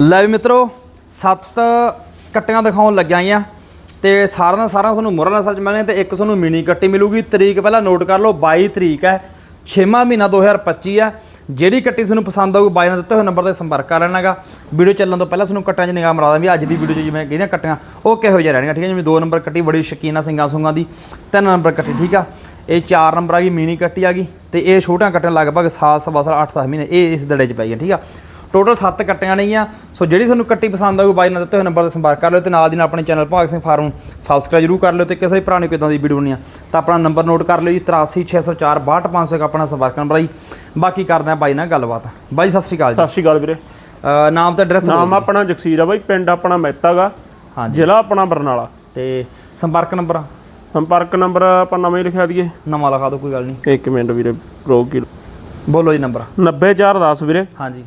ਲੈ ਵੀ ਮਿੱਤਰੋ, ਸੱਤ ਕੱਟੀਆਂ ਦਿਖਾਉਣ ਲੱਗਿਆ ਆ ਤੇ ਸਾਰਿਆਂ ਦਾ ਸਾਰਾ ਤੁਹਾਨੂੰ ਮੁਰਾ ਨਸਲ ਚ ਮਿਲਣੇ ਤੇ ਇੱਕ ਤੁਹਾਨੂੰ ਮਿਨੀ ਕੱਟੀ ਮਿਲੂਗੀ। ਤਰੀਕ ਪਹਿਲਾਂ ਨੋਟ ਕਰ ਲਓ 22 ਤਰੀਕ ਹੈ 6ਵਾਂ ਮਹੀਨਾ 2025 ਹੈ। ਜਿਹੜੀ ਕੱਟੀ ਤੁਹਾਨੂੰ ਪਸੰਦ ਆਊਗੀ, ਬਾਈ ਨਾਲ ਦਿੱਤੇ ਹੋਏ ਨੰਬਰ ਤੇ ਸੰਪਰਕ ਕਰ ਲੈਣਾਗਾ ਵੀਡੀਓ ਚੱਲਣ ਤੋਂ ਪਹਿਲਾਂ ਤੁਹਾਨੂੰ ਕੱਟਾਂ 'ਚ ਨਿਗਾਹ ਮਰਾ ਦਾਂ ਵੀ ਅੱਜ ਦੀ ਵੀਡੀਓ 'ਚ ਜਿਵੇਂ ਕਿਹੜੀਆਂ ਕੱਟੀਆਂ, ਉਹ ਕਿਹੋ ਜਿਹਾ ਰਹਿਣਗੀਆਂ, ਠੀਕ ਹੈ? ਜਿਵੇਂ 2 ਨੰਬਰ ਕੱਟੀ, ਬੜੀ ਸ਼ਕੀਨਾ ਸਿੰਘਾਂ ਸੁੰਗਾਂ ਦੀ। 3 ਨੰਬਰ ਕੱਟੀ, ਠੀਕ ਆ? ਇਹ 4 ਨੰਬਰ ਆ ਗਈ, ਮਿਨੀ ਕੱਟੀ ਆ ਗਈ। ਤੇ ਇਹ ਛੋਟੀਆਂ ਕੱਟੀਆਂ ਲਗਭਗ ਸਾਲ, ਸਵਾ ਸਾਲ 8-10 ਮਹੀਨੇ ਇਹ ਇਸ ਦੜੇ 'ਚ ਪੈ ਗਈਆਂ, ਠੀਕ ਆ? ਟੋਟਲ 7 ਕੱਟੀਆਂ ਨੇਗੀਆਂ। ਸੋ ਜਿਹੜੀ ਤੁਹਾਨੂੰ ਕੱਟੀ ਪਸੰਦ ਆਊਗੀ ਬਾਈ ਨਾਲ ਦਿੱਤੇ ਹੋਏ ਨੰਬਰ ਤੇ ਸੰਪਰਕ ਕਰ ਲਿਓ ਤੇ ਨਾਲ ਦੀ ਨਾਲ ਆਪਣੇ ਚੈਨਲ ਭਾਗ ਸਿੰਘ ਫਾਰਮ ਸਬਸਕ੍ਰਾਈਬ ਜਰੂਰ ਕਰ ਲਿਓ ਤੇ ਕਿਸੇ ਵੀ ਭਰਾ ਨੇ ਕਿਦਾਂ ਦੀ ਵੀਡੀਓ ਬਣਨੀ ਆ ਤਾਂ ਆਪਣਾ ਨੰਬਰ ਨੋਟ ਕਰ ਲਿਓ ਜੀ 83604 62500 ਇੱਕ ਆਪਣਾ ਸੰਪਰਕ ਨੰਬਰ ਜੀ। ਬਾਕੀ ਕਰਦੇ ਆ ਬਾਈ ਨਾਲ ਗੱਲਬਾਤ। ਬਾਈ ਸਤਿ ਸ਼੍ਰੀ ਅਕਾਲ ਜੀ। ਸਤਿ ਸ਼੍ਰੀ ਅਕਾਲ ਵੀਰੇ। ਨਾਮ ਤੇ ਐਡਰੈਸ ਨਾਮ ਆਪਣਾ ਜਗਸੀਰ ਆ ਬਾਈ ਪਿੰਡ ਆਪਣਾ ਮਹਿਤਾਗਾ ਜ਼ਿਲ੍ਹਾ ਆਪਣਾ ਬਰਨਾਲਾ। ਤੇ ਸੰਪਰਕ ਨੰਬਰ? ਸੰਪਰਕ ਨੰਬਰ ਆਪਾਂ ਨਵਾਂ ਹੀ ਲਿਖਿਆ ਦਈਏ। ਨਵਾਂ ਲਿਖਾ ਦਿਓ ਕੋਈ ਗੱਲ ਨਹੀਂ। ਇੱਕ ਮਿੰਟ ਵੀਰੇ ਪ੍ਰੋ ਕੀ। ਬੋਲੋ ਜੀ ਨੰਬਰ। 90410 ਵੀਰੇ। ਹਾਂਜੀ।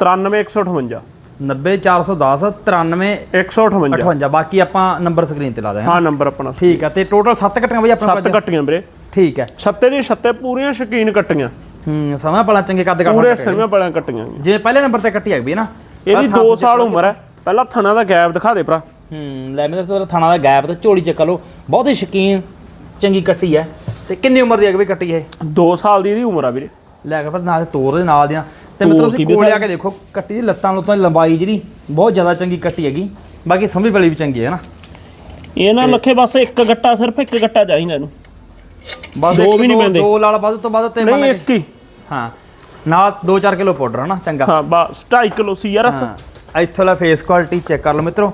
93158 90410 93 158 58 ਬਾਕੀ ਆਪਾਂ ਨੰਬਰ ਸਕਰੀਨ ਤੇ ਲਾ ਦਾਂਗੇ ਹਾਂ ਨੰਬਰ ਆਪਣਾ ਠੀਕ ਆ ਤੇ ਟੋਟਲ 7 ਕੱਟੀਆਂ ਬਈ ਆਪਣਾ ਸੱਤ ਕੱਟੀਆਂ ਵੀਰੇ। ਠੀਕ ਹੈ ਛੱਤੇ ਦੀ ਛੱਤੇ ਪੂਰੀਆਂ ਸ਼ਕੀਨ ਕੱਟੀਆਂ ਹੂੰ ਸਮਾਂ ਪਲਾ ਚੰਗੇ ਕੱਦ ਕੱਟ ਪੂਰੇ ਸਮੇਂ ਬੜੀਆਂ ਕੱਟੀਆਂ ਜਿਵੇਂ ਪਹਿਲੇ ਨੰਬਰ ਤੇ ਕੱਟੀ ਆ ਗਈ ਨਾ ਇਹਦੀ 2 ਸਾਲ ਉਮਰ ਹੈ। ਪਹਿਲਾਂ ਥਣਾ ਦਾ ਗੈਪ ਦਿਖਾ ਦੇ ਭਰਾ। ਹੂੰ ਲੈ ਮੇਰੇ ਤੋਂ ਥਾਣਾ ਦਾ ਗੈਪ ਤੇ ਝੋਲੀ ਚੱਕ ਲਓ। ਬਹੁਤ ਹੀ ਸ਼ਕੀਨ ਚੰਗੀ ਕੱਟੀ ਹੈ। ਤੇ ਕਿੰਨੀ ਉਮਰ ਦੀ ਹੈ ਬਈ ਕੱਟੀ ਇਹ? 2 ਸਾਲ ਦੀ ਇਹਦੀ ਉਮਰ ਆ ਵੀਰੇ। ਲੈ ਕੇ ਫਿਰ ਨਾਲ ਤੋਰ ਦੇ ਨਾਲ ਦੀਆਂ। ਤੇ ਮਤਲਬ ਤੁਸੀਂ ਕੋਲ ਆ ਕੇ ਦੇਖੋ ਕੱਟੀ ਦੀ ਲੱਤਾਂ ਲੁੱਤਾਂ ਦੀ ਲੰਬਾਈ ਜਿਹੜੀ ਬਹੁਤ ਜ਼ਿਆਦਾ ਚੰਗੀ ਕੱਟੀ ਹੈਗੀ। ਬਾਕੀ ਸੰਭੀ ਵਾਲੀ ਵੀ ਚੰਗੀ ਹੈ ਨਾ। ਇਹ ਨਾ ਲੱਖੇ ਬਸ ਇੱਕ ਗੱਟਾ ਸਿਰਫ ਇੱਕ ਗੱਟਾ ਚਾਹੀਦਾ ਇਹਨੂੰ। ਬਸ ਦੋ ਵੀ ਨਹੀਂ ਪੈਂਦੇ। ਦੋ ਲਾਲ ਵੱਧ ਤੋਂ ਵੱਧ ਤੇ ਮੰਨ ਨਹੀਂ ਇੱਕ ਹੀ। ਹਾਂ। ਨਾਲ 2-4 ਕਿਲੋ ਪਾਊਡਰ ਹਨਾ ਚੰਗਾ। ਹਾਂ ਬਸ 2.5 ਕਿਲੋ ਸੀ ਯਾਰ ਹਾਂ। ਇੱਥੋਂ ਲਾ ਫੇਸ ਕੁਆਲਿਟੀ ਚੈੱਕ ਕਰ ਲਓ ਮਿੱਤਰੋ।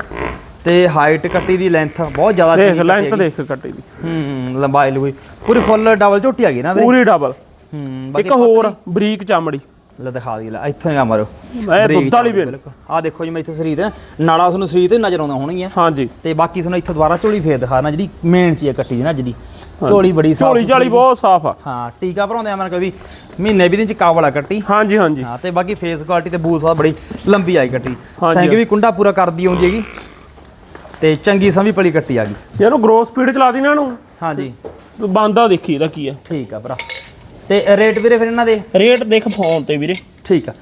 ਤੇ ਹਾਈਟ ਕੱਟੀ ਦੀ ਲੈਂਥ ਬਹੁਤ ਜ਼ਿਆਦਾ ਦੇਖ ਲੈਂਥ। ਦੇਖ ਕੱਟੀ ਦੀ। ਹੂੰ ਲੰਬਾਈ ਲੂਈ ਪੂਰੀ ਫੁੱਲ ਡਬਲ ਝੋਟੀ ਹੈਗੀ ਨਾ ਇਹਦੇ। ਪੂਰੀ ਡਬਲ ਹੂੰ ਇੱਕ ਹੋਰ ਬਰੀਕ ਚਮੜੀ। ਲੈ ਦਿਖਾ ਦੀ ਲੈ ਇੱਥੋਂ ਹੀ ਆ ਮਾਰੋ। ਇਹ ਦੁੱਧ ਵਾਲੀ ਵੀ ਆ ਦੇਖੋ ਜਿਵੇਂ ਇੱਥੇ ਸਰੀਰ ਨਾਲਾ ਤੁਹਾਨੂੰ ਸਰੀਰ ਤੇ ਨਜ਼ਰ ਆਉਂਦਾ ਹੋਣਗੀਆਂ। ਹਾਂਜੀ। ਤੇ ਬਾਕੀ ਤੁਹਾਨੂੰ ਇੱਥੇ ਦੁਬਾਰਾ ਝੋਲੀ ਫੇਰ ਦਿਖਾਣਾ ਜਿਹੜੀ ਮੇਨ ਚੀਜ਼ ਕੱਟੀ ਦੀ ਨਾ ਜਿਹੜੀ। ਝੋਲੀ ਬੜੀ ਸਾਫ਼ ਝੋਲੀ ਝਾਲੀ ਬਹੁਤ ਸਾਫ਼ ਆ। ਹਾਂ ਟੀਕਾ ਭਰਾਉਂਦੇ ਆ ਮਨ ਕਵੀ ਮਹੀਨੇ ਵੀ ਦਿਨ ਚ ਕਾਵਲਾ ਕੱਟੀ। ਹਾਂਜੀ ਹਾਂਜੀ। ਹਾਂ ਤੇ ਬਾਕੀ ਫੇਸ ਕੁਆਲਿਟੀ ਤੇ ਸਵਾਦ ਬੜੀ ਲੰਬੀ ਆਈ ਕੱਟੀ। ਸੈਂਗ ਵੀ ਕੁੰਡਾ ਪੂਰਾ ਕਰਦੀ ਆਉਂਦੀ ਹੈਗੀ ਤੇ ਚੰਗੀ ਸਮੀ ਪਲੀ ਕੱਟੀ ਆ ਗਈ। ਜੇ ਇਹਨੂੰ ਗਰੋ ਸਪੀਡ ਚਲਾ ਦੀ ਨਾ ਇਹਨੂੰ ਹਾਂਜੀ। ਬੰਦਾ ਦੇਖੀ ਇਹਦਾ ਕੀ ਆ। ਠੀਕ ਆ ਭਰਾ। ਤੇ ਰੇਟ ਵੀਰੇ ਫਿਰ ਇਹਨਾਂ ਦੇ? ਰੇਟ ਦੇਖ ਫੋਨ ਤੇ ਵੀਰੇ। ਠੀਕ ਆ।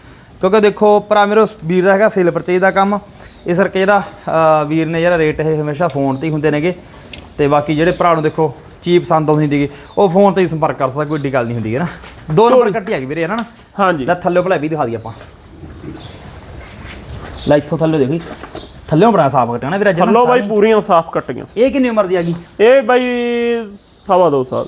ਕਿਉਂਕਿ ਦੇਖੋ ਭਰਾ ਮੇਰੇ ਵੀਰ ਦਾ ਹੈਗਾ ਸੇਲ ਪਰਚੇਜ ਦਾ ਕੰਮ। ਇਸ ਕਰਕੇ ਜਿਹੜਾ ਵੀਰ ਨੇ ਜਿਹੜਾ ਰੇਟ ਇਹ ਹਮੇਸ਼ਾ ਫੋਨ ਤੇ ਹੀ ਹੁੰਦੇ ਨੇਗੇ। ਤੇ ਬਾਕੀ ਜਿਹੜੇ ਭਰਾ ਨੂੰ ਦੇਖੋ ਚੀਪ ਪਸੰਦ ਆਉਂਦੀ ਦੀਗੀ ਉਹ ਫੋਨ ਤੇ ਹੀ ਸੰਪਰਕ ਕਰ ਸਕਦਾ ਕੋਈ ਏਡੀ ਗੱਲ ਨਹੀਂ ਹੁੰਦੀ ਹੈ ਨਾ। ਦੋ ਨੰਬਰ ਕੱਟੀ ਹੈਗੀ ਵੀਰੇ ਇਹਨਾਂ ਨਾ ਹਾਂਜੀ। ਲੈ ਥੱਲੇ ਭਲਾ ਵੀ ਦਿਖਾ ਦੀ ਆਪਾਂ। ਲੈ ਇੱਥੋਂ ਥੱਲੇ ਦੇਖੀ। ਥੱਲੇੋਂ ਬੜਾ ਸਾਫ਼ ਕੱਟਿਆ ਨਾ ਵੀਰੇ ਹੱਲੋ ਬਾਈ ਪੂਰੀਆਂ ਸਾਫ਼ ਕੱਟੀਆਂ। ਇਹ ਕਿੰਨੀ ਉਮਰ ਦੀ ਹੈਗੀ? ਇਹ ਬਾਈ ਸਵਾ ਦੋ ਸਾਲ।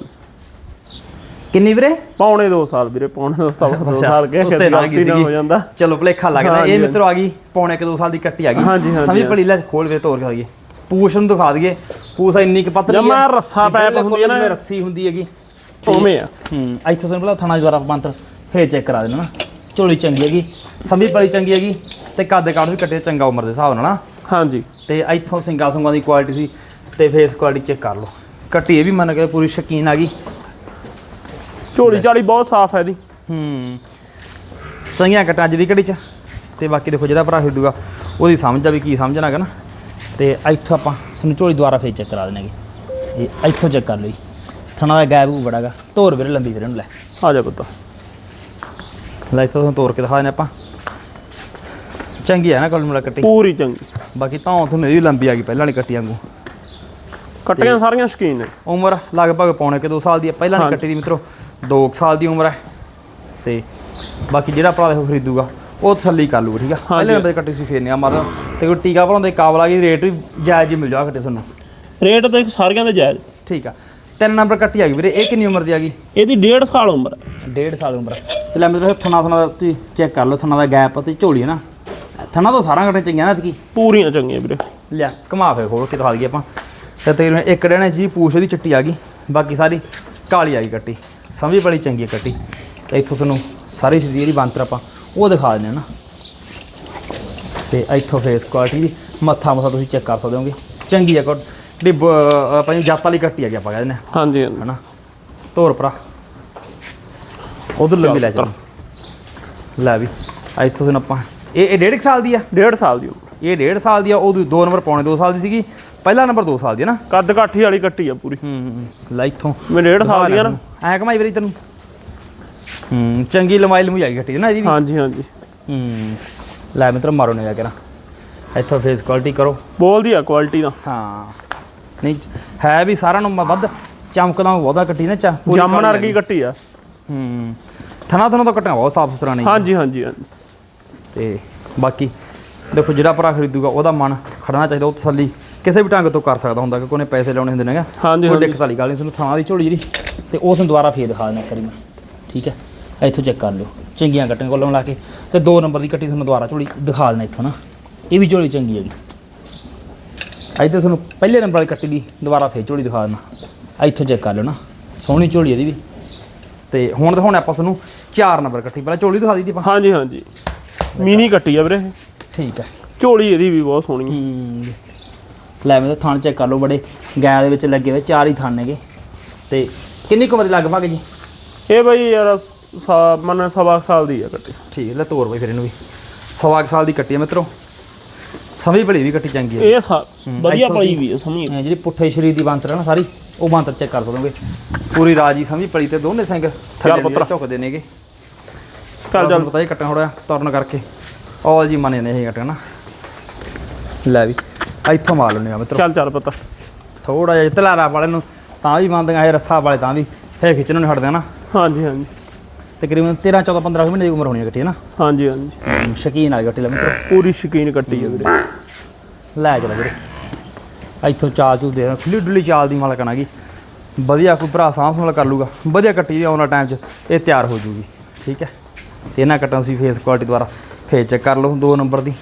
ਕਿੰਨੀ ਵੀਰੇ? ਪੌਣੇ 2 ਸਾਲ ਵੀਰੇ ਪੌਣੇ 2 ਸਾਲ ਦੋ ਸਾਲ ਕੇ ਉੱਤੇ ਨਾ ਸੀਗੀ। ਹੋ ਜਾਂਦਾ। ਚਲੋ ਭਲੇਖਾ ਲੱਗਦਾ ਇਹ ਮਿੱਤਰੋ ਆ ਗਈ ਪੌਣੇ ਕਿ 2 ਸਾਲ ਦੀ ਕੱਟੀ ਆ ਗਈ। ਹਾਂਜੀ, ਹਾਂਜੀ, ਸਮਝ ਪੜੀ ਲੈ ਖੋਲ ਕੇ ਤੋਰ ਕੇ ਪੂਛ ਨੂੰ ਦਿਖਾ ਦਈਏ। ਪੂਛ ਇੰਨੀ ਕਿ ਪਤਲੀ ਜਮਾਂ ਰੱਸਾ ਪੈਪ ਹੁੰਦੀ ਹੈ ਨਾ। ਰੱਸੀ ਹੁੰਦੀ ਹੈਗੀ। ਉਵੇਂ ਆ। ਹੂੰ ਇੱਥੋਂ ਸਾਨੂੰ ਪਹਿਲਾਂ ਥਾਣਾ ਜਵਾਰਾ ਬੰਤਰ ਫੇਰ ਚੈੱਕ ਕਰਾ ਦੇਣਾ ਨਾ। ਝੋਲੀ ਚੰਗੀ ਹੈਗੀ। ਸਮਝ ਪੜੀ ਚੰਗੀ ਹੈਗੀ ਤੇ ਕੱਦ ਕਾਠ ਵੀ ਕੱਟੇ ਚੰਗਾ ਉਮਰ ਦੇ ਹਿਸਾਬ ਨਾਲ ਨਾ। ਹਾਂਜੀ। ਤੇ ਇੱਥੋਂ ਸਿੰਗਾ ਸੁੰਗਾ ਦੀ ਕੁਆਲਿਟੀ ਸੀ ਤੇ ਫੇਸ ਕੁਆਲਿਟੀ ਚੈੱਕ ਕਰ ਲਓ। ਕੱਟੀ ਇਹ ਵੀ ਮੰਨ ਕੇ ਪੂਰੀ ਸ਼ਕੀਨ ਆ ਗਈ। ਝੋਲੀ ਝਾਲੀ ਬਹੁਤ ਸਾਫ਼ ਹੈ ਇਹਦੀ। ਹੂੰ। ਚੰਗੀਆਂ ਕਟਾਂ ਅੱਜ ਦੀ ਘੜੀ ਚ। ਤੇ ਬਾਕੀ ਦੇਖੋ ਜਿਹੜਾ ਭਰਾ ਖੇਡੂਗਾ ਉਹਦੀ ਸਮਝ ਆ ਵੀ ਕੀ ਸਮਝਣਾ ਹੈਗਾ ਨਾ। ਤੇ ਇੱਥੋਂ ਆਪਾਂ ਤੁਹਾਨੂੰ ਝੋਲੀ ਦੁਆਰਾ ਫੇਰ ਚੈੱਕ ਕਰਾ ਦੇਣਗੇ। ਇਹ ਇੱਥੋਂ ਚੈੱਕ ਕਰ ਲਓ ਜੀ ਥਣਾ ਦਾ ਗੈਪ ਵੀ ਬੜਾਗਾ। ਧੋਰ ਵੀਰੇ ਲੰਬੀ ਵੀਰੇ ਨੂੰ ਲੈ। ਆ ਜਾ ਪੁੱਤ। ਲੈ ਇੱਥੋਂ ਤੁਹਾਨੂੰ ਤੋੜ ਕੇ ਦਿਖਾ ਦਿੰਦੇ ਆਪਾਂ। ਚੰਗੀ ਹੈ ਨਾ ਕੋਲ ਮੁਲਾ ਕੱਟੀ। ਪੂਰੀ ਚੰਗੀ। ਬਾਕੀ ਤਾਂ ਤੁਹਾਨੂੰ ਇਹ ਵੀ ਲੰਬੀ ਆ ਗਈ ਪਹਿਲਾਂ ਵਾਲੀ ਕੱਟੀ ਵਾਂਗੂ। ਕੱਟੀਆਂ ਸਾਰੀਆਂ ਸ਼ਕੀਨ ਨੇ। ਉਮਰ ਲਗਭਗ ਪੌਣੇ ਕਿ 2 ਸਾਲ ਦੀ ਪਹਿਲਾਂ ਵਾਲੀ ਕੱਟੀ ਦੀ ਮਿੱਤਰੋ। 2 ਸਾਲ ਦੀ ਉਮਰ ਹੈ ਤੇ ਬਾਕੀ ਜਿਹੜਾ ਭਰਾ ਦੇਖੋ ਖਰੀਦੂਗਾ ਉਹ ਤਸੱਲੀ ਕਰ ਲੂਗਾ ਠੀਕ ਆ? ਪਹਿਲੇ ਨੰਬਰ ਤੇ ਕੱਟੀ ਸੀ ਫੇਰ ਨਹੀਂ ਆ ਮਾਰਦਾ ਤੇ ਕੋਈ ਟੀਕਾ ਭਰਾਉਂਦੇ ਕਾਬਲਾ ਕੀ ਰੇਟ ਵੀ ਜਾਇਜ਼ ਹੀ ਮਿਲ ਜਾਊਗਾ ਕੱਟੇ ਤੁਹਾਨੂੰ। ਰੇਟ ਦੇਖ ਸਾਰੀਆਂ ਦੇ ਜਾਇਜ਼। ਠੀਕ ਆ। ਤਿੰਨ ਨੰਬਰ ਕੱਟੀ ਆ ਗਈ ਵੀਰੇ ਇਹ ਕਿੰਨੀ ਉਮਰ ਦੀ ਆ ਗਈ? ਇਹਦੀ 1.5 ਸਾਲ ਉਮਰ। ਹੈ ਡੇਢ ਸਾਲ ਉਮਰ। ਤੇ ਲੈ ਮੇਰੇ ਥਣਾ ਥਣਾ ਦਾ ਤੁਸੀਂ ਚੈੱਕ ਕਰ ਲਓ ਥਣਾ ਦਾ ਗੈਪ ਤੇ ਝੋਲੀ ਹੈ ਨਾ। ਥਣਾ ਤੋਂ ਸਾਰਾ ਕੱਟੇ ਚੰਗੀਆਂ ਨਾ ਕੀ ਪੂਰੀਆਂ ਚੰਗੀਆਂ ਵੀਰੇ। ਲਿਆ ਘੁਮਾ ਫੇ ਖੋਲ ਕੇ ਦਿਖਾ ਦਈਏ ਆਪਾਂ। ਤੇ ਤਕਰੀਬਨ ਇੱਕ ਡੇਣੇ ਜੀ ਪੂਛ ਦੀ ਚਿੱਟੀ ਆ ਗਈ। ਬਾਕੀ ਸਾਰੀ ਕਾਲੀ ਆ ਗਈ ਕੱਟੀ ਸਮਝੀ ਬੜੀ ਚੰਗੀ ਕੱਟੀ। ਤੇ ਇੱਥੋਂ ਤੁਹਾਨੂੰ ਸਾਰੀ ਸਰੀਰ ਦੀ ਬੰਤਰ ਆਪਾਂ ਉਹ ਦਿਖਾ ਦਿੰਦੇ ਹਾਂ ਨਾ। ਤੇ ਇੱਥੋਂ ਫੇਸ ਕੁਆਲਿਟੀ ਦੀ ਮੱਥਾ ਮੱਥਾ ਤੁਸੀਂ ਚੈੱਕ ਕਰ ਸਕਦੇ ਹੋਗੇ। ਚੰਗੀ ਕੋਟ ਜਿਹੜੀ ਆਪਣੀ ਜੱਤ ਵਾਲੀ ਕੱਟੀ ਹੈਗੀ ਆਪਾਂ ਕਹਿੰਦੇ ਨੇ ਹਾਂਜੀ ਹਨਾ? ਤੋਰ ਭਰਾ। ਉਧਰ ਲੰਬੀ ਲੈ ਚੱਲ। ਲੈ ਵੀ ਇੱਥੋਂ ਤੁਹਾਨੂੰ ਆਪਾਂ ਇਹ ਇਹ ਡੇਢ ਸਾਲ ਦੀ ਆ? 1.5 ਸਾਲ ਦੀ ਇਹ ਡੇਢ ਸਾਲ ਦੀ ਆ ਉਹ ਦੋ ਨੰਬਰ ਪੌਣੇ 2 ਸਾਲ ਦੀ ਸੀਗੀ। ਪਹਿਲਾ ਨੰਬਰ 2 ਸਾਲ ਦੀ ਹੈ ਨਾ। ਕੱਦ ਕਾਠੀ ਵਾਲੀ ਕੱਟੀ ਆ ਪੂਰੀ। ਹੂੰ ਲੈ ਇੱਥੋਂ। ਮੈਂ 1.5 ਸਾਲ ਦੀ ਆ ਨਾ। ਐ ਕਮਾਈ ਵੀਰੇ ਤੈਨੂੰ? ਹੂੰ ਚੰਗੀ ਲੰਬਾਈ ਲੰਬੀ ਆਈ ਘਟੀ ਨਾ ਇਹਦੀ ਵੀ? ਹਾਂਜੀ ਹਾਂਜੀ। ਹੂੰ ਲੈ ਮਿੱਤਰੋ ਮਾਰੋ ਨਿਗਾ ਕਰਾਂ ਇੱਥੋਂ ਫੇਸ ਕੁਆਲਿਟੀ ਕਰੋ। ਬੋਲਦੀ ਆ ਕੁਆਲਿਟੀ ਦਾ ਹਾਂ। ਨਹੀਂ ਹੈ ਵੀ ਸਾਰਿਆਂ ਨੂੰ ਮ- ਵੱਧ ਚਮਕਦਾ ਬਹੁਤਾ ਕੱਟੀ ਨਾ ਚਾ ਜਾਮਣ ਵਰਗੀ ਕੱਟੀ ਆ। ਹੂੰ ਥਣਾ ਥਣਾ ਤਾਂ ਕੱਟਣਾ ਬਹੁਤ ਸਾਫ਼ ਸੁਥਰਾ ਨਹੀਂ। ਹਾਂਜੀ ਹਾਂਜੀ ਹਾਂਜੀ। ਤੇ ਬਾਕੀ ਦੇਖੋ ਜਿਹੜਾ ਭਰਾ ਖਰੀਦੂਗਾ ਉਹਦਾ ਮਨ ਖੜਨਾ ਚਾਹੀਦਾ ਉਹ ਤਸੱਲੀ ਕਿਸੇ ਵੀ ਢੰਗ ਤੋਂ ਕਰ ਸਕਦਾ ਹੁੰਦਾ ਕਿ ਕੋਨੇ ਪੈਸੇ ਲਾਉਣੇ ਹੁੰਦੇ ਨੇਗਾ। ਹਾਂਜੀ ਕੋਈ ਦਿੱਕਤ ਵਾਲੀ ਗੱਲ ਨਹੀਂ ਤੁਹਾਨੂੰ ਥਾਂ ਦੀ ਝੋਲੀ ਜਿਹੜੀ ਤੇ ਉਸ ਨੂੰ ਦੁਬਾਰਾ ਫੇਰ ਦਿਖਾ ਦੇਣਾ ਕਰੀ ਮੈਂ। ਠੀਕ ਹੈ? ਇੱਥੋਂ ਚੈੱਕ ਕਰ ਲਿਓ। ਚੰਗੀਆਂ ਕੱਟੀਆਂ ਕੋਲੋਂ ਲਾ ਕੇ। ਤੇ ਦੋ ਨੰਬਰ ਦੀ ਕੱਟੀ ਤੁਹਾਨੂੰ ਦੁਬਾਰਾ ਝੋਲੀ ਦਿਖਾ ਦੇਣਾ ਇੱਥੋਂ ਨਾ। ਇਹ ਵੀ ਝੋਲੀ ਚੰਗੀ ਹੈਗੀ। ਇੱਥੇ ਤੁਹਾਨੂੰ ਪਹਿਲੇ ਨੰਬਰ ਵਾਲੀ ਕੱਟੀ ਦੀ ਦੁਬਾਰਾ ਫੇਰ ਝੋਲੀ ਦਿਖਾ ਦੇਣਾ ਇੱਥੋਂ ਚੈੱਕ ਕਰ ਲਿਓ ਨਾ। ਸੋਹਣੀ ਝੋਲੀ ਇਹਦੀ ਵੀ। ਤੇ ਹੁਣ ਦਿਖਾਉਣਾ ਆਪਾਂ ਤੁਹਾਨੂੰ ਚਾਰ ਨੰਬਰ ਕੱਟੀ। ਪਹਿਲਾਂ ਝੋਲੀ ਦਿਖਾ ਦਿੱਤੀ ਆਪਾਂ। ਹਾਂਜੀ ਹਾਂਜੀ। ਮਿਨੀ ਕੱਟੀ ਆ ਵੀਰੇ। ਠੀਕ ਹੈ। ਝੋਲੀ ਇਹਦੀ ਵੀ ਬਹੁਤ ਸੋਹਣੀ ਹੂੰ। ਲੈ ਮੈਂ ਥਾਣ ਚੈੱਕ ਕਰ ਲਓ ਬੜੇ। ਗਾਂ ਦੇ ਵਿੱਚ ਲੱਗੇ ਹੋਏ ਚਾਰ ਹੀ ਥਾਨ ਨੇਗੇ ਤੇ ਕਿੰਨੀ ਕੁ ਉਮਰ ਦੀ ਲਗਭਗ ਜੀ? ਇਹ ਬਈ ਯਾਰ ਸਾ- ਮਨ ਸਵਾ ਕੁ ਸਾਲ ਦੀ ਆ ਕੱਟੀ। ਠੀਕ ਲੈ ਤੋਰ ਬਈ ਫਿਰ ਇਹਨੂੰ ਵੀ। ਸਵਾ ਕੁ ਸਾਲ ਦੀ ਕੱਟੀ ਹੈ ਮਿੱਤਰੋ। ਸਮਝ ਭਲੀ ਵੀ ਕੱਟੀ ਚੰਗੀ ਹੈ ਇਹ ਸਾ- ਵਧੀਆ ਇੱਥੋਂ ਵੀ ਆ ਸਮਝੀ? ਜਿਹੜੀ ਪੁੱਠੇ ਸ਼ਰੀਰ ਦੀ ਬਾਂਤਰ ਹੈ ਨਾ ਸਾਰੀ ਉਹ ਬਾਂਤਰ ਚੈੱਕ ਕਰ ਸਕਦੋਗੇ ਪੂਰੀ ਰਾਜੀ ਸਮਝ ਪਲੀ ਤੇ ਦੋਨੇ ਸਿੰਘ ਥੱਲੇ ਪੁੱਤਰਾ। ਵੀ ਝੁਕਦੇ ਨੇਗੇ। ਚੱਲ ਚੱਲ। ਪਤਾ ਹੀ ਕੱਟਣ ਥੋੜਾ ਤੁਰਨ ਕਰਕੇ। ਔਲ ਜੀ ਮਨੇ ਨੇ ਇਹ ਕੱਟਣ ਨਾ। ਲੈ ਵੀ ਇੱਥੋਂ ਮਾਰ ਲੈਣੇ ਆ ਮਿੱਤਰੋ। ਚੱਲ ਚੱਲ ਪਤਾ ਥੋੜਾ ਜਿਹਾ ਤਲਾਰਾ ਵਾਲੇ ਨੂੰ ਤਾਂ ਵੀ ਮੰਨਦੀਆਂ ਇਹ ਰੱਸਾ ਵਾਲੇ ਤਾਂ ਵੀ। ਫੇਰ ਖਿੱਚਣ ਨੂੰ ਹਟਦੇ ਨਾ। ਹਾਂਜੀ ਹਾਂਜੀ। ਤਕਰੀਬਨ 13 14 15 ਮਹੀਨੇ ਦੀ ਉਮਰ ਹੋਣੀ ਹੈ ਗੱਟੀ ਹੈ ਨਾ? ਹਾਂਜੀ ਹਾਂਜੀ। ਸ਼ਕੀਨ ਆ ਗੱਟੀ ਲੈ ਮਿੱਤਰੋ। ਪੂਰੀ ਸ਼ਕੀਨ ਕੱਟੀ ਆ ਵੀਰੇ। ਲੈ ਚਲਾ ਵੀਰੇ। ਇੱਥੋਂ ਚਾਲ ਚੂ ਦੇ ਖੁੱਲੀ ਡੁੱਲੀ ਚਾਲ ਦੀ ਮਾਲਕਣ ਆ ਗਈ ਵਧੀਆ ਕੋਈ ਭਰਾ ਸਾਂਭ ਸੰਭਾਲ ਕਰ ਲੂਗਾ ਵਧੀਆ ਕੱਟੀ ਦੀ ਆਉਣ ਵਾਲੇ ਟਾਈਮ 'ਚ ਇਹ ਤਿਆਰ ਹੋ ਜੂਗੀ। ਠੀਕ ਹੈ? ਤੇ ਇਹਨਾਂ ਕੱਟਾਂ ਤੁਸੀਂ ਫੇਸ ਕੁਆਲਿਟੀ ਦੁਆਰਾ ਫੇਸ ਚੈੱਕ ਕਰ ਲਓ ਦੋ ਨੰਬਰ ਦੀ।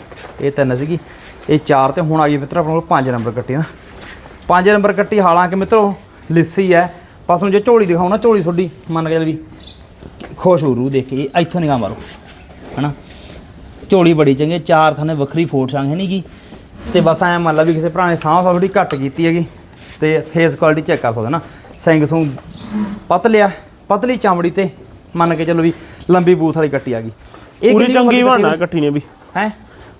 ਇਹ ਤਿੰਨ ਸੀਗੀ। ਇਹ ਚਾਰ ਤੇ ਹੁਣ ਆ ਗਈ ਮਿੱਤਰ ਆਪਣੇ ਕੋਲ ਪੰਜ ਨੰਬਰ ਕੱਟੀ ਨਾ। ਪੰਜ ਨੰਬਰ ਕੱਟੀ ਹਾਲਾਂਕਿ ਮਿੱਤਰੋ ਲਿੱਸੀ ਹੈ। ਬਸ ਹੁਣ ਜੇ ਝੋਲੀ ਦਿਖਾਉ ਨਾ ਝੋਲੀ ਤੁਹਾਡੀ ਮੰਨ ਕੇ ਚੱਲ ਵੀ। ਖੁਸ਼ ਹੋ ਰੂ ਦੇਖ ਕੇ ਇੱਥੋਂ ਨਿਗਾਹ ਮਾਰੋ ਹਨਾ? ਝੋਲੀ ਬੜੀ ਚੰਗੀ ਚਾਰ ਥਾਨੇ ਵੱਖਰੀ ਫੋਟ ਸੰਗ ਹੈ ਨਹੀਂ ਗੀ। ਤੇ ਬਸ ਐਂ ਮੰਨ ਲਾ ਵੀ ਕਿਸੇ ਭਰਾ ਨੇ ਸਾਹ ਸਾਹ ਥੋੜੀ ਘੱਟ ਕੀਤੀ ਹੈਗੀ ਤੇ ਫੇਸ ਕੁਆਲਿਟੀ ਚੈੱਕ ਕਰ ਸਕਦੇ ਨਾ। ਸਿੰਘ ਸੂ ਪਤਲਿਆ ਪਤਲੀ ਚਮੜੀ ਤੇ ਮੰਨ ਕੇ ਚੱਲੋ ਵੀ ਲੰਬੀ ਬੂਥ ਵਾਲੀ ਕੱਟੀ ਆ ਗਈ। ਪੂਰੀ ਚੰਗੀ ਬਣਨਾ ਕੱਟੀ ਨੇ ਵੀ। ਹੈ?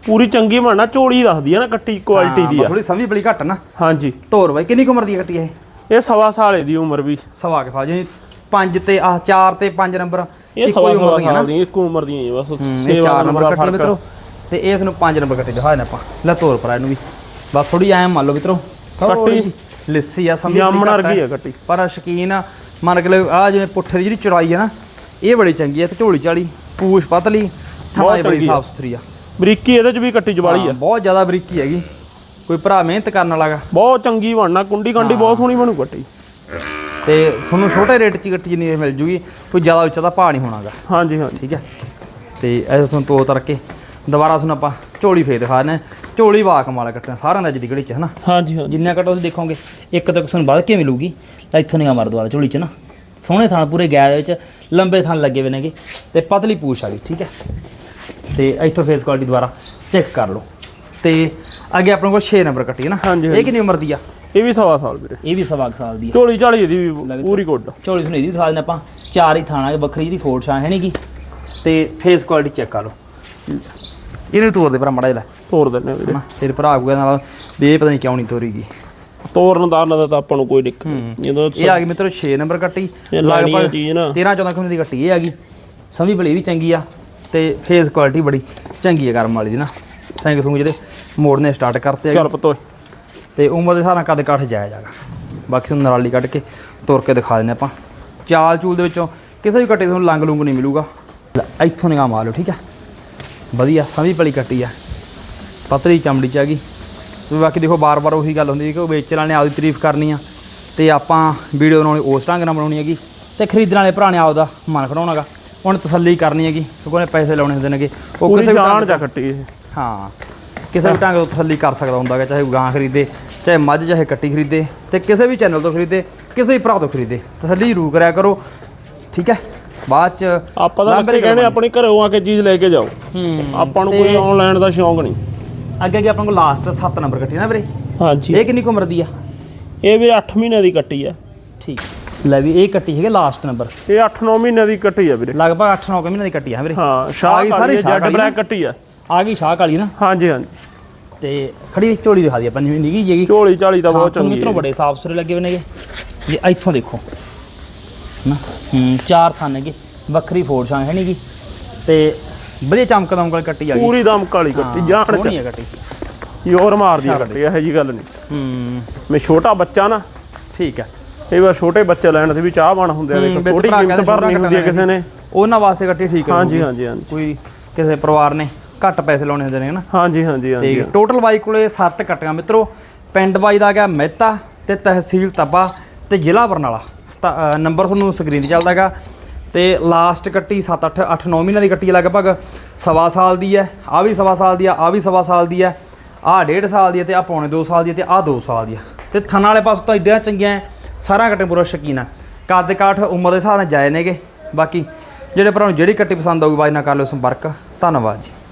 ਪੂਰੀ ਚੰਗੀ ਬਣਨਾ ਝੋਲੀ ਦੱਸਦੀ ਆ ਨਾ ਕੱਟੀ ਕੁਆਲਿਟੀ ਦੀ ਆ। ਥੋੜੀ ਸਮਝ ਬੜੀ ਘੱਟ ਨਾ। ਹਾਂਜੀ। ਤੋਰ ਬਾਈ ਕਿੰਨੀ ਉਮਰ ਦੀ ਕੱਟੀ ਹੈ ਇਹ? ਇਹ ਸਵਾ ਸਾਲ ਦੀ ਉਮਰ ਵੀ। ਸਵਾ ਕੇ ਸਾਲ ਜਿਵੇਂ 5 ਤੇ ਆ 4 ਤੇ 5 ਨੰਬਰ ਇਹ ਸਵਾ ਸਾਲ ਦੀ ਇੱਕੋ ਉਮਰ ਦੀਆਂ ਹੀ ਆ ਬਸ। ਹੂੰ, ਇਹ ਛੇ ਚਾਰ ਨੰਬਰ ਨੰਬਰ ਦਾ ਕੱਟੀ ਮਿੱਤਰੋ ਤੇ ਇਸ ਨੂੰ 5 ਨੰਬਰ ਕੱਟੀ ਦਿਖਾ ਦੇਣਾ ਆਪਾਂ ਲੈ ਤੋਰ ਪਰ ਇਹਨੂੰ ਵੀ। ਬਸ ਥੋੜੀ ਐਂ ਮੰਨ ਲਓ ਮਿੱਤਰੋ। ਜਿਹੀ ਲਿੱਸੀ ਆ ਸਮਝ ਜਾਮਣ ਵਰਗੀ। ਆ। ਕੱਟੀ। ਪਰ ਸ਼ਕੀਨ ਆ ਮੰਨ ਕੇ ਆ ਜਿਵੇਂ ਪੁੱਠੇ ਦੀ ਜਿਹੜੀ ਚੜਾਈ ਆ ਨਾ ਇਹ ਬੜੀ ਚੰਗੀ ਆ ਤੇ ਝੋਲੀ ਚਾਲੀ ਪੂਛ ਪਤਲੀ ਥਾਂ ਬੜੀ। ਸਾਫ਼ ਸੁਥਰੀ ਆ। ਬਰੀਕੀ ਇਹਦੇ ਚ ਵੀ ਕੱਟੀ ਜਵਾਲੀ ਆ। ਬਹੁਤ ਜ਼ਿਆਦਾ ਬਰੀਕੀ ਹੈਗੀ। ਕੋਈ ਭਰਾ ਮਿਹਨਤ ਕਰਨ ਵਾਲਾ ਗਾ? ਬਹੁਤ ਚੰਗੀ ਬਣਨਾ ਕੁੰਡੀ ਕੰਡੀ ਬਹੁਤ ਸੋਹਣੀ ਬਣੂ ਕੱਟੀ। ਤੇ ਤੁਹਾਨੂੰ ਛੋਟੇ ਰੇਟ 'ਚ ਗੱਟੀ ਜਿੰਨੀ ਮਿਲ ਜੂਗੀ ਕੋਈ ਜ਼ਿਆਦਾ ਉੱਚਾ ਦਾ ਭਾਅ ਨਹੀਂ ਹੋਣਾਗਾ ਹਾਂਜੀ ਹਾਂਜੀ। ਠੀਕ ਹੈ। ਤੇ ਇਹ ਤੁਹਾਨੂੰ ਤੋ ਤਰ ਕੇ ਦੁਬਾਰਾ ਤੁਹਾਨੂੰ ਆਪਾਂ ਝੋਲੀ ਫੇਰ ਦਿਖਾ ਦਿੰਦੇ ਹਾਂ। ਝੋਲੀ ਵਾ ਕਮਾਲ ਕੱਟਣਾ ਸਾਰਿਆਂ ਦਾ ਅੱਜ ਦੀ ਘੜੀ 'ਚ ਹਨਾ ਹਾਂਜੀ ਹਾਂਜੀ। ਜਿੰਨਾ ਕੱਟੋ ਤੁਸੀਂ ਦੇਖੋਗੇ ਇੱਕ ਤੱਕ ਤੁਹਾਨੂੰ ਵੱਧ ਕੇ ਮਿਲੂਗੀ ਤਾਂ ਇੱਥੋਂ ਨਿਗਾ ਮਾਰ ਦੁਆਰਾ ਝੋਲੀ 'ਚ ਨਾ? ਸੋਹਣੇ ਥਾਂ ਪੂਰੇ ਗੈਰ ਦੇ ਵਿੱਚ ਲੰਬੇ ਥਾਂ ਲੱਗੇ ਹੋਏ ਨੇਗੇ ਤੇ ਪਤਲੀ ਪੂਛ ਆ ਗਈ ਠੀਕ ਹੈ? ਤੇ ਇੱਥੋਂ ਫੇਸ ਕੁਆਲਿਟੀ ਦੁਆਰਾ ਚੈੱਕ ਕਰ ਲਓ। ਤੇ ਅੱਗੇ ਆਪਣੇ ਕੋਲ 6 ਨੰਬਰ ਕੱਟੀ ਹੈ ਨਾ? ਹਾਂਜੀ, ਇਹ ਹਾਂਜੀ। ਕਿੰਨੀ ਉਮਰ ਦੀ ਆ? ਇਹ ਵੀ ਸਵਾ ਸਾਲ ਵੀਰੇ। ਇਹ ਵੀ ਸਵਾ ਕੁ ਸਾਲ ਦੀ ਆ। ਝੋਲੀ ਝਾਲੀ ਇਹਦੀ ਵੀ ਪੂਰੀ ਗੁੱਡ ਝੋਲੀ ਤੁਹਾਨੂੰ ਇਹਦੀ ਦਿਖਾ ਦਿੰਦੇ ਆਪਾਂ। ਚਾਰ ਹੀ ਥਾਣਾ ਵੱਖਰੀ ਜਿਹੜੀ ਫੋਟ ਛਾਂ ਹੈ ਨੀ ਗੀ ਤੇ ਫੇਸ ਕੁਆਲਿਟੀ ਚੈੱਕ ਕਰ ਲਓ। ਇਹਨੂੰ ਤੋੜ ਦੇ ਭਰਾ ਮੜਾ ਜਿਹਾ ਤੋਰ ਦਿੰਨੇ ਵੀਰੇ। ਤੇਰੇ ਭਰਾ ਆਗੂਗਾ ਨਾਲ ਵੀ ਇਹ ਪਤਾ ਨਹੀਂ ਕਿਉਂ ਨਹੀਂ ਤੋਰੀਗੀ। ਤੋਰਨ ਦਾ ਦਾ ਤਾਂ ਆਪਾਂ ਨੂੰ ਕੋਈ ਦਿੱਕਤ ਨਹੀਂ। ਜਦੋਂ ਇਹ ਆ ਗਈ ਮਿੱਤਰੋ 6 ਨੰਬਰ ਕੱਟੀ। ਇਹ ਲਾਣੀ ਆ ਚੀਜ਼ ਨਾ। 13 14 ਕਿਲੋ ਦੀ ਕੱਟੀ ਇਹ ਆ ਗਈ। ਸਮਝੀ ਭਲੀ ਵੀ ਚੰਗੀ ਆ ਤੇ ਫੇਸ ਕੁਆਲਿਟੀ ਬੜੀ ਚੰਗੀ ਆ ਗਰਮ ਵਾਲੀ ਦੀ ਨਾ। ਸਿੰਘ ਸੁੰਗ ਜਿਹੜੇ ਮੋੜਨੇ ਸਟਾਰਟ ਕਰਤੇ ਚੱਲ ਪਤੋ ਤੇ ਉਮਰ ਦੇ ਹਿਸਾਬ ਨਾਲ ਕਦ ਕਾਠ ਜਾਇਆ ਜਾਗਾ ਬਾਕੀ ਤੁਹਾਨੂੰ ਨਰਾਲੀ ਕੱਢ ਕੇ ਤੁਰ ਕੇ ਦਿਖਾ ਦਿੰਦੇ ਆਪਾਂ। ਚਾਲ ਚੂਲ ਦੇ ਵਿੱਚੋਂ ਕਿਸੇ ਵੀ ਕੱਟੇ ਤੁਹਾਨੂੰ ਲੰਗ ਲੁੰਗ ਨਹੀਂ ਮਿਲੂਗਾ। ਇੱਥੋਂ ਨਿਗਾਹ ਮਾਰ ਲਓ ਠੀਕ ਆ? ਵਧੀਆ ਸਮਝ ਭਲੀ ਕੱਟੀ ਆ। ਪਤਲੀ ਚਮੜੀ ਚ ਆ ਗਈ। ਤੇ ਬਾਕੀ ਦੇਖੋ ਬਾਰ-ਬਾਰ ਉਹੀ ਗੱਲ ਹੁੰਦੀ ਹੈ ਕਿ ਉਹ ਵੇਚਣ ਵਾਲੇ ਆਪਦੀ ਤਾਰੀਫ ਕਰਨੀ ਆ। ਤੇ ਆਪਾਂ ਵੀਡੀਓ ਬਣਾਉਣੀ ਉਸ ਢੰਗ ਨਾਲ ਬਣਾਉਣੀ ਹੈਗੀ। ਤੇ ਖਰੀਦਣ ਵਾਲੇ ਭਰਾ ਨੇ ਆਪਦਾ ਮਨ ਖੜਾਉਣਾਗਾ ਉਹਨੇ ਤਸੱਲੀ ਕਰਨੀ ਹੈਗੀ ਕਿਉਂਕਿ ਉਹਨੇ ਪੈਸੇ ਲਾਉਣੇ ਹੁੰਦੇ ਨੇਗੇ। ਉਹ ਕਿਸੇ ਵੀ ਜਾਣ ਜਾ ਕੱਟੀ ਹਾਂ। ਕਿਸੇ ਵੀ ਢੰਗ ਤੋਂ ਤਸੱਲੀ ਕਰ ਸਕਦਾ ਹੁੰਦਾ ਹੈ ਚਾਹੇ ਗਾਂ ਖਰੀਦੇ ਚਾਹੇ ਮੱਝ ਚਾਹੇ ਕੱਟੀ ਖਰੀਦੇ ਤੇ ਕਿਸੇ ਵੀ ਚੈਨਲ ਤੋਂ ਖਰੀਦੇ ਕਿਸੇ ਵੀ ਭਰਾ ਤੋਂ ਖਰੀਦੇ। ਤਸੱਲੀ ਜ਼ਰੂਰ ਕਰਿਆ ਕਰੋ। ਠੀਕ ਹੈ? ਬਾਅਦ ਚ ਆਪਾਂ ਤਾਂ ਲੱਗੇ ਕਹਿੰਦੇ ਆਪਣੇ ਘਰੋਂ ਆ ਕੇ ਚੀਜ਼ ਲੈ ਕੇ ਜਾਓ। ਹੂੰ ਆਪਾਂ ਨੂੰ ਕੋਈ ਆਨਲਾਈਨ ਦਾ ਸ਼ੌਂਕ ਨਹੀਂ। ਅੱਗੇ ਅੱਗੇ ਆਪਣੇ ਕੋਲ ਲਾਸਟ 7 ਨੰਬਰ ਕੱਟੀ ਨਾ ਵੀਰੇ। ਹਾਂਜੀ। ਇਹ ਕਿੰਨੀ ਉਮਰ ਦੀ ਆ? ਇਹ ਵੀ 8 ਮਹੀਨੇ ਦੀ ਕੱਟੀ ਆ। ਠੀਕ। ਲੈ ਵੀ ਇਹ ਕੱਟੀ ਹੈਗੇ ਲਾਸਟ ਨੰਬਰ ਇਹ 8-9 ਮਹੀਨੇ ਦੀ ਕੱਟੀ ਆ ਵੀਰੇ। ਲਗਭਗ 8-9 ਮਹੀਨੇ ਦੀ ਕੱਟੀ ਆ ਵੀਰੇ। ਹਾਂ ਸ਼ਾਹ ਸਾਰੀ ਜੈਡ ਬਲੈਕ? ਕੱਟੀ ਆ। ਆ ਗਈ ਸ਼ਾਹ ਕਾਲੀ ਨਾ? ਹਾਂਜੀ ਹਾਂਜੀ। ਤੇ ਖੜੀ ਝੋਲੀ ਦਿਖਾ ਦੀ ਆਪਾਂ ਨਿੱਕੀ ਨਿੱਕੀ ਜਿਹੀ। ਝੋਲੀ ਝਾਲੀ ਤਾਂ ਬਹੁਤ ਚੰਗੀ ਮਿੱਤਰੋ ਬੜੇ ਸਾਫ਼ ਸੁਥਰੇ ਲੱਗੇ ਹੋਏ ਨੇਗੇ। ਜੇ ਇੱਥੋਂ ਦੇਖੋ। ਨਾ ਹੂੰ ਚਾਰ ਥਾਂ ਨੇਗੇ। ਵੱਖਰੀ ਫੋੜ ਛਾਂ ਹੈ ਨਹੀਂਗੀ ਤੇ ਵਧੀਆ ਚਮਕ ਦਮਕਲ ਕੱਟੀ ਆ ਗਈ। ਪੂਰੀ ਦਮ ਕਾਲੀ ਕੱਟੀ ਜਾਣ ਸੋਹਣੀ ਹੈ ਕੱਟੀ। ਯੋਰ ਮਾਰਦੀ ਆ ਕੱਟੀ ਇਹੋ ਜੀ ਗੱਲ ਨਹੀਂ। ਹੂੰ। ਮੈਂ ਛੋਟਾ ਬੱਚਾ ਨਾ ਠੀਕ ਹੈ ਕਈ ਵਾਰ ਛੋਟੇ ਬੱਚੇ ਲੈਣ ਤੇ ਵੀ ਚਾਹ ਬਣ ਹੁੰਦੇ ਆ ਦੇਖੋ ਛੋਟੀ ਕੀਮਤ ਭਰਨੀ ਹੁੰਦੀ ਹੈ ਕਿਸੇ ਨੇ। ਉਹਨਾਂ ਵਾਸਤੇ ਕੱਟੀ ਠੀਕ ਹੈ ਹਾਂਜੀ ਹਾਂਜੀ ਹਾਂਜੀ। ਕੋਈ ਕਿਸੇ ਪਰਿਵਾਰ ਨੇ ਘੱਟ ਪੈਸੇ ਲਾਉਣੇ ਹੁੰਦੇ ਨੇ ਹਨਾ? ਹਾਂਜੀ ਹਾਂਜੀ ਹਾਂਜੀ। ਤੇ ਟੋਟਲ ਬਾਈ ਕੋਲੇ 7 ਕੱਟੀਆਂ ਮਿੱਤਰੋ ਪਿੰਡ ਬਾਈ ਦਾ ਗਿਆ ਮਹਿਤਾ ਤੇ ਤਹਿਸੀਲ ਤੱਬਾ ਤੇ ਜ਼ਿਲ੍ਹਾ ਬਰਨਾਲਾ। ਨੰਬਰ ਤੁਹਾਨੂੰ ਸਕਰੀਨ ਤੇ ਚੱਲਦਾ ਹੈਗਾ। ਤੇ ਲਾਸਟ ਕੱਟੀ 7 8 8 9 ਮਹੀਨਿਆਂ ਦੀ ਕੱਟੀ ਲਗਭਗ। ਸਵਾ ਸਾਲ ਦੀ ਹੈ ਆ ਵੀ ਸਵਾ ਸਾਲ ਦੀ ਆ ਆ ਵੀ ਸਵਾ ਸਾਲ ਦੀ ਹੈ। ਆ ਡੇਢ ਸਾਲ ਦੀ ਹੈ ਤੇ ਆ ਪੌਣੇ 2 ਸਾਲ ਦੀ ਤੇ ਆ 2 ਸਾਲ ਦੀ ਤੇ ਥਣ ਵਾਲੇ ਪਾਸੋਂ ਤਾਂ ਇੱਡੀਆਂ ਚੰਗੀਆਂ ਸਾਰਾ ਕੱਟੇ ਪੂਰਾ ਸ਼ਕੀਨ ਹੈ। ਕੱਦ ਕਾਠ ਉਮਰ ਦੇ ਹਿਸਾਬ ਨਾਲ ਜਾਏ ਨੇਗੇ। ਬਾਕੀ ਜਿਹੜੇ ਭਰਾ ਨੂੰ ਜਿਹੜੀ ਕੱਟੀ ਪਸੰਦ ਆਊਗੀ ਬਾਈ ਨਾਲ ਕਰ ਲਿਓ ਸੰਪਰਕ। ਧੰਨਵਾਦ ਜੀ।